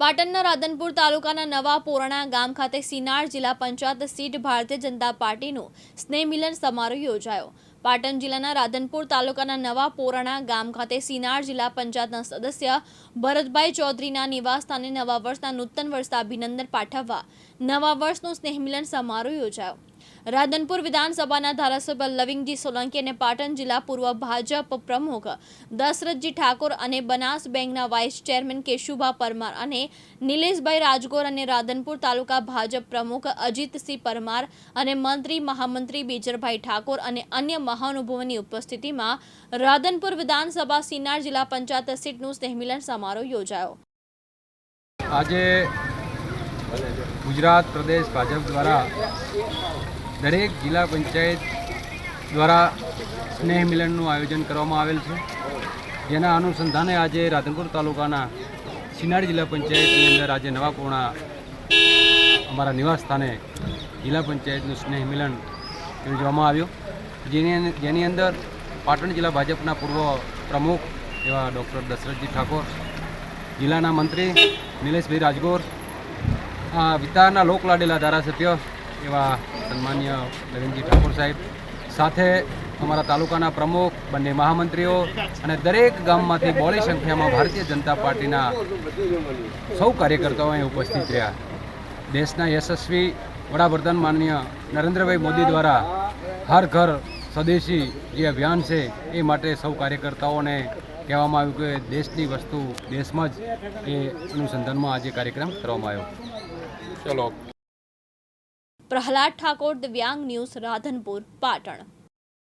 પાટણના રાધનપુર તાલુકાના નવા પોરણા ગામ ખાતે સિનાર જિલ્લા પંચાયત સીટ ભારતીય જનતા પાર્ટીનું સ્નેહ મિલન સમારોહ યોજાયો. પાટણ જિલ્લાના રાધનપુર તાલુકાના નવા પોરણા ગામ ખાતે સિનાર જિલ્લા પંચાયતના સદસ્ય ભરતભાઈ ચૌધરીના નિવાસસ્થાને નવા વર્ષના નૂતન વર્ષના અભિનંદન પાઠવવા નવા વર્ષનો સ્નેહ મિલન સમારોહ યોજાયો. રાધનપુર વિધાનસભાના ધારાસભ્ય લવિંગજી સોલંકી અને પાટણ જિલ્લા પૂર્વ ભાજપ પ્રમુખ દશરથજી ઠાકોર અને બનાસ બેંકના વાઇસ ચેરમેન કેશુભા પરમાર અને નિલેશભાઈ રાજગોર અને રાધનપુર તાલુકા ભાજપ પ્રમુખ અજીતસિંહ પરમાર અને મંત્રી મહામંત્રી બેજરભાઈ ઠાકોર અને અન્ય મહાનુભાવોની ઉપસ્થિતિમાં રાધનપુર વિધાનસભા સિનાર જિલ્લા પંચાયત સીટનું સ્નેહમિલન સમારોહ યોજાયો. આજે ગુજરાત પ્રદેશ ભાજપ દ્વારા દરેક જિલ્લા પંચાયત દ્વારા સ્નેહ મિલનનું આયોજન કરવામાં આવેલ છે. જેના અનુસંધાને આજે રાધનપુર તાલુકાના સિનાર જિલ્લા પંચાયતની અંદર આજે નવાપૂર્ણા અમારા નિવાસ સ્થાને જિલ્લા પંચાયતનું સ્નેહ મિલન યોજવામાં આવ્યું. જેની જેની અંદર પાટણ જિલ્લા ભાજપના પૂર્વ પ્રમુખ એવા ડૉક્ટર દશરથજી ઠાકોર, જિલ્લાના મંત્રી નિલેશભાઈ રાજગોર વિસ્તારના લોકલાડેલા ધારાસભ્ય એવા સન્માન્ય નરેન્દ્રજી ઠાકોર સાહેબ. સાથે અમારા તાલુકાના પ્રમુખ, બંને મહામંત્રીઓ અને દરેક ગામમાંથી બોળી સંખ્યામાં ભારતીય જનતા પાર્ટીના સૌ કાર્યકર્તાઓ અહીં ઉપસ્થિત રહ્યા. દેશના યશસ્વી વડાપ્રધાન માનનીય નરેન્દ્રભાઈ મોદી દ્વારા હર ઘર સ્વદેશી જે અભિયાન છે એ માટે સૌ કાર્યકર્તાઓને કહેવામાં આવ્યું કે દેશની વસ્તુ દેશમાં જ એ અનુસંધાનમાં આજે કાર્યક્રમ કરવામાં આવ્યો. ચલો. પ્રહલાદ ઠાકોર દિવ્યાંગ ન્યૂઝ રાધનપુર પાટણ.